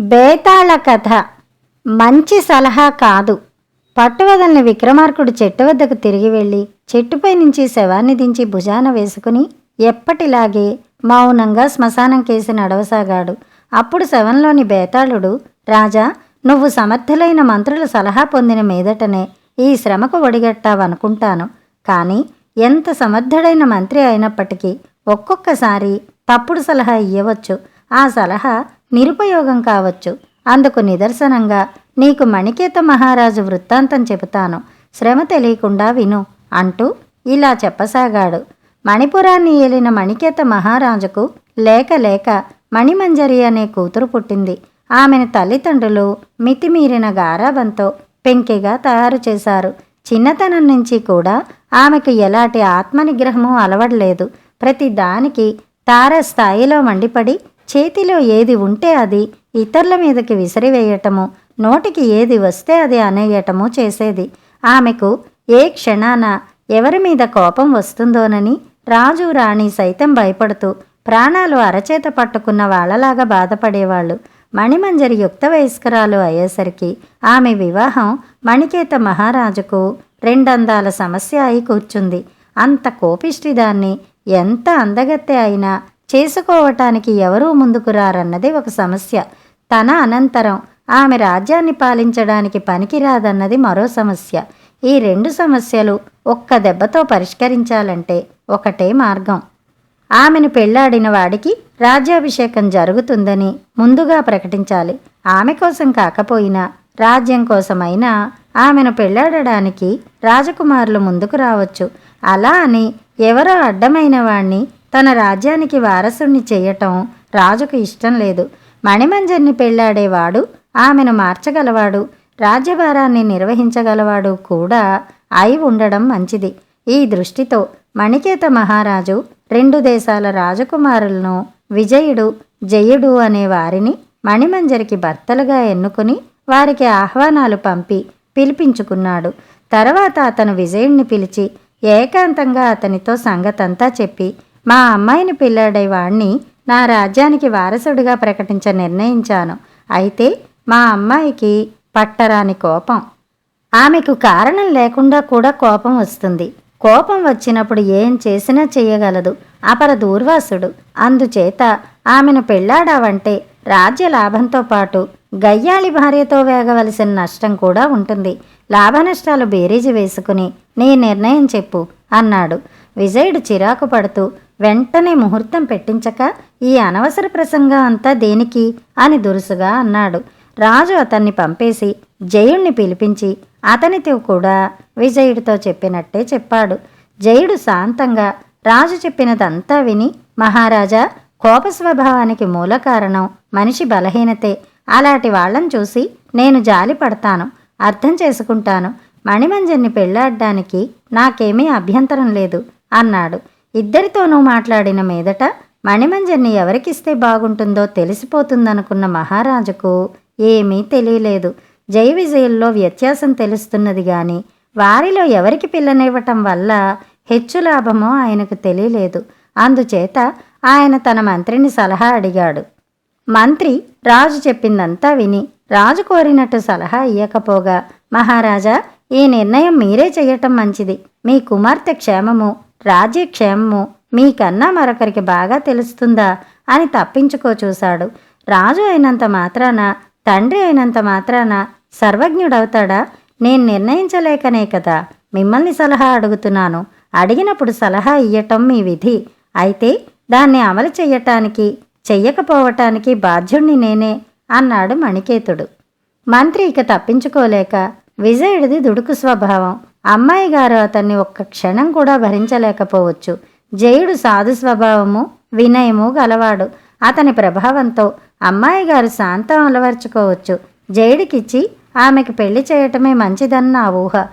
బేతాళ కథ. మంచి సలహా కాదు. పట్టువదలని విక్రమార్కుడు చెట్టు వద్దకు తిరిగి వెళ్ళి చెట్టుపై నుంచి శవాన్ని దించి భుజాన వేసుకుని ఎప్పటిలాగే మౌనంగా శ్మశానం కేసి నడవసాగాడు. అప్పుడు శవంలోని బేతాళుడు రాజా నువ్వు సమర్థులైన మంత్రుల సలహా పొందిన మీదటనే ఈ శ్రమకు ఒడిగట్టావనుకుంటాను. కానీ ఎంత సమర్థుడైన మంత్రి అయినప్పటికీ ఒక్కొక్కసారి తప్పుడు సలహా ఇవ్వవచ్చు ఆ సలహా నిరుపయోగం కావచ్చు. అందుకు నిదర్శనంగా నీకు మణికేత మహారాజు వృత్తాంతం చెబుతాను. శ్రమ తెలియకుండా విను అంటూ ఇలా చెప్పసాగాడు. మణిపురాన్ని ఏలిన మణికేత మహారాజుకు లేక లేక మణిమంజరి అనే కూతురు పుట్టింది. ఆమెను తల్లిదండ్రులు మితిమీరిన గారాబంతో పెంకిగా తయారు చేశారు. చిన్నతనం నుంచి కూడా ఆమెకు ఎలాంటి ఆత్మనిగ్రహము అలవడలేదు. ప్రతి దానికి తారస్థాయిలో మండిపడి చేతిలో ఏది ఉంటే అది ఇతరుల మీదకి విసిరివేయటము నోటికి ఏది వస్తే అది అనేయటము చేసేది. ఆమెకు ఏ క్షణాన ఎవరి మీద కోపం వస్తుందోనని రాజు రాణి సైతం భయపడుతూ ప్రాణాలు అరచేత పట్టుకున్న వాళ్ళలాగా బాధపడేవాళ్ళు. మణిమంజరి యుక్త వయస్కరాలు అయ్యేసరికి ఆమె వివాహం మణికేత మహారాజుకు రెండందాల సమస్య అయి కూర్చుంది. అంత కోపిష్టి దాన్ని ఎంత అందగత్తె అయినా చేసుకోవటానికి ఎవరూ ముందుకు రారన్నది ఒక సమస్య. తన అనంతరం ఆమె రాజ్యాన్ని పాలించడానికి పనికిరాదన్నది మరో సమస్య. ఈ రెండు సమస్యలు ఒక్క దెబ్బతో పరిష్కరించాలంటే ఒకటే మార్గం. ఆమెను పెళ్ళాడిన వాడికి రాజ్యాభిషేకం జరుగుతుందని ముందుగా ప్రకటించాలి. ఆమె కోసం కాకపోయినా రాజ్యం కోసమైనా ఆమెను పెళ్ళాడడానికి రాజకుమారులు ముందుకు రావచ్చు. అలా అని ఎవరో అడ్డమైన వాణ్ణి తన రాజ్యానికి వారసుణ్ణి చేయటం రాజుకు ఇష్టం లేదు. మణిమంజర్ని పెళ్ళాడేవాడు ఆమెను మార్చగలవాడు రాజ్యభారాన్ని నిర్వహించగలవాడు కూడా అయి ఉండడం మంచిది. ఈ దృష్టితో మణికేత మహారాజు రెండు దేశాల రాజకుమారులను విజయుడు జయుడు అనే వారిని మణిమంజరికి భర్తలుగా ఎన్నుకుని వారికి ఆహ్వానాలు పంపి పిలిపించుకున్నాడు. తర్వాత అతను విజయుణ్ణి పిలిచి ఏకాంతంగా అతనితో సంగతంతా చెప్పి మా అమ్మాయిని పిల్లాడే వాణ్ణి నా రాజ్యానికి వారసుడిగా ప్రకటించ నిర్ణయించాను. అయితే మా అమ్మాయికి పట్టరాని కోపం. ఆమెకు కారణం లేకుండా కూడా కోపం వస్తుంది. కోపం వచ్చినప్పుడు ఏం చేసినా చెయ్యగలదు అపర దూర్వాసుడు. అందుచేత ఆమెను పెళ్ళాడావంటే రాజ్య లాభంతో పాటు గయ్యాళి భార్యతో వేగవలసిన నష్టం కూడా ఉంటుంది. లాభనష్టాలు బేరీజు వేసుకుని నీ నిర్ణయం చెప్పు అన్నాడు. విజయుడు చిరాకు పడుతూ వెంటనే ముహూర్తం పెట్టించక ఈ అనవసర ప్రసంగం అంతా దేనికి? అని దురుసుగా అన్నాడు. రాజు అతన్ని పంపేసి జయుణ్ణి పిలిపించి అతనితో కూడా విజయుడితో చెప్పినట్టే చెప్పాడు. జయుడు శాంతంగా రాజు చెప్పినదంతా విని మహారాజా కోప స్వభావానికి మూల కారణం మనిషి బలహీనతే. అలాంటి వాళ్ళని చూసి నేను జాలి పడతాను అర్థం చేసుకుంటాను. మణిమంజన్ని పెళ్ళాడడానికి నాకేమీ అభ్యంతరం లేదు అన్నాడు. ఇద్దరితోనూ మాట్లాడిన మీదట మణిమంజన్ని ఎవరికిస్తే బాగుంటుందో తెలిసిపోతుందనుకున్న మహారాజుకు ఏమీ తెలియలేదు. జై విజయుల్లో వ్యత్యాసం తెలుస్తున్నది కానీ వారిలో ఎవరికి పిల్లనివ్వటం వల్ల హెచ్చు లాభమో ఆయనకు తెలియలేదు. అందుచేత ఆయన తన మంత్రిని సలహా అడిగాడు. మంత్రి రాజు చెప్పిందంతా విని రాజు కోరినట్టు సలహా ఇయ్యకపోగా మహారాజా ఈ నిర్ణయం మీరే చెయ్యటం మంచిది. మీ కుమార్తె క్షేమము రాజ్యక్షేమము మీకన్నా మరొకరికి బాగా తెలుస్తుందా? అని తప్పించుకో చూశాడు. రాజు అయినంత మాత్రాన తండ్రి అయినంత మాత్రాన సర్వజ్ఞుడవుతాడా? నేను నిర్ణయించలేకనే కదా. మిమ్మల్ని సలహా అడుగుతున్నాను. అడిగినప్పుడు సలహా ఇయ్యటం మీ విధి. అయితే దాన్ని అమలు చెయ్యటానికి చెయ్యకపోవటానికి బాధ్యుణ్ణి నేనే అన్నాడు మణికేతుడు. మంత్రి ఇక తప్పించుకోలేక విజయుడిది దుడుకు స్వభావం. అమ్మాయి గారు అతన్ని ఒక్క క్షణం కూడా భరించలేకపోవచ్చు. జయుడు సాధు స్వభావము వినయము గలవాడు. అతని ప్రభావంతో అమ్మాయి గారు శాంతం అలవర్చుకోవచ్చు. జయుడికిచ్చి ఆమెకు పెళ్ళి చేయటమే మంచిదన్న నా ఊహ.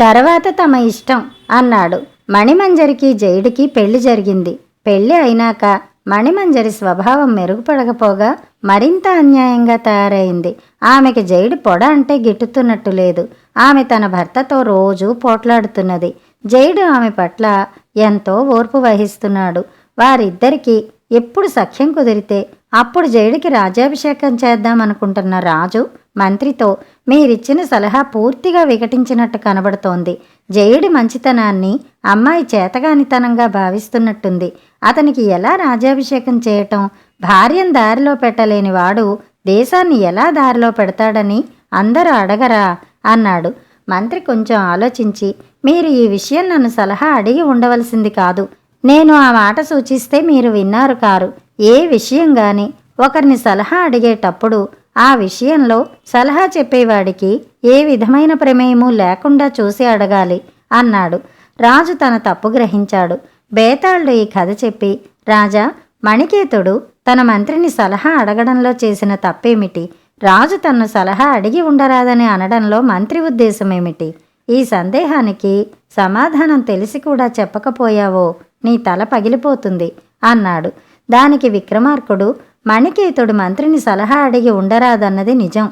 తర్వాత తమ ఇష్టం అన్నాడు. మణిమంజరికి జైడికి పెళ్ళి జరిగింది. పెళ్ళి అయినాక మణిమంజరి స్వభావం మెరుగుపడకపోగా మరింత అన్యాయంగా తయారైంది. ఆమెకి జైడు పొడ అంటే గిట్టుతున్నట్టు లేదు. ఆమె తన భర్తతో రోజూ పోట్లాడుతున్నది. జైడు ఆమె పట్ల ఎంతో ఓర్పు వహిస్తున్నాడు. వారిద్దరికీ ఎప్పుడు సఖ్యం కుదిరితే అప్పుడు జైడికి రాజ్యాభిషేకం చేద్దామనుకుంటున్న రాజు మంత్రితో మీరిచ్చిన సలహా పూర్తిగా వికటించినట్టు కనబడుతోంది. జయుడి మంచితనాన్ని అమ్మాయి చేతగానితనంగా భావిస్తున్నట్టుంది. అతనికి ఎలా రాజ్యాభిషేకం చేయటం భార్యను దారిలో పెట్టలేని వాడు దేశాన్ని ఎలా దారిలో పెడతాడని అందరూ అడగరా అన్నాడు. మంత్రి కొంచెం ఆలోచించి మీరు ఈ విషయం నన్ను సలహా అడిగి ఉండవలసింది కాదు. నేను ఆ మాట సూచిస్తే మీరు విన్నారు కారు. ఏ విషయం గాని ఒకరిని సలహా అడిగేటప్పుడు ఆ విషయంలో సలహా చెప్పేవాడికి ఏ విధమైన ప్రమేయము లేకుండా చూసి అడగాలి అన్నాడు. రాజు తన తప్పు గ్రహించాడు. బేతాళుడు ఈ కథ చెప్పి రాజా మణికేతుడు తన మంత్రిని సలహా అడగడంలో చేసిన తప్పేమిటి? రాజు తన్ను సలహా అడిగి ఉండరాదని అనడంలో మంత్రి ఉద్దేశమేమిటి? ఈ సందేహానికి సమాధానం తెలిసి కూడా చెప్పకపోయావో నీ తల పగిలిపోతుంది అన్నాడు. దానికి విక్రమార్కుడు మణికేతుడు మంత్రిని సలహా అడిగి ఉండరాదన్నది నిజం.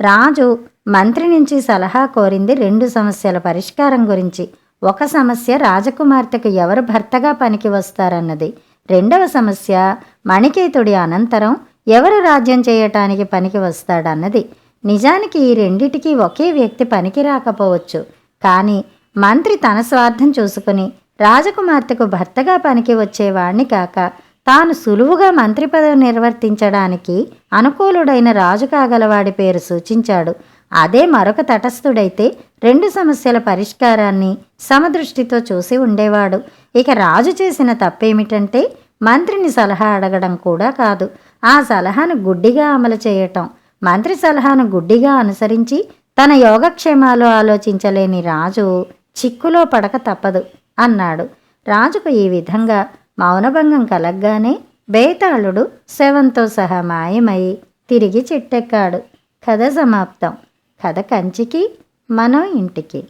రాజు మంత్రి నుంచి సలహా కోరింది రెండు సమస్యల పరిష్కారం గురించి. ఒక సమస్య రాజకుమార్తెకు ఎవరు భర్తగా పనికి వస్తారన్నది. రెండవ సమస్య మణికేతుడి అనంతరం ఎవరు రాజ్యం చేయటానికి పనికి వస్తాడన్నది. నిజానికి ఈ రెండిటికి ఒకే వ్యక్తి పనికి రాకపోవచ్చు. కానీ మంత్రి తన స్వార్థం చూసుకుని రాజకుమార్తెకు భర్తగా పనికి వచ్చేవాణ్ణి కాక తాను సులువుగా మంత్రి పదవి నిర్వర్తించడానికి అనుకూలుడైన రాజు కాగలవాడి పేరు సూచించాడు. అదే మరొక తటస్థుడైతే రెండు సమస్యల పరిష్కారాన్ని సమదృష్టితో చూసి ఉండేవాడు. ఇక రాజు చేసిన తప్పేమిటంటే మంత్రిని సలహా అడగడం కూడా కాదు. ఆ సలహాను గుడ్డిగా అమలు చేయటం. మంత్రి సలహాను గుడ్డిగా అనుసరించి తన యోగక్షేమాలు ఆలోచించలేని రాజు చిక్కులో పడక తప్పదు అన్నాడు. రాజుకు ఈ విధంగా మౌనభంగం కలగ్గానే బేతాళుడు శవంతో సహా మాయమై తిరిగి చెట్టెక్కాడు. కథ సమాప్తం. కథ కంచికి మనం ఇంటికి.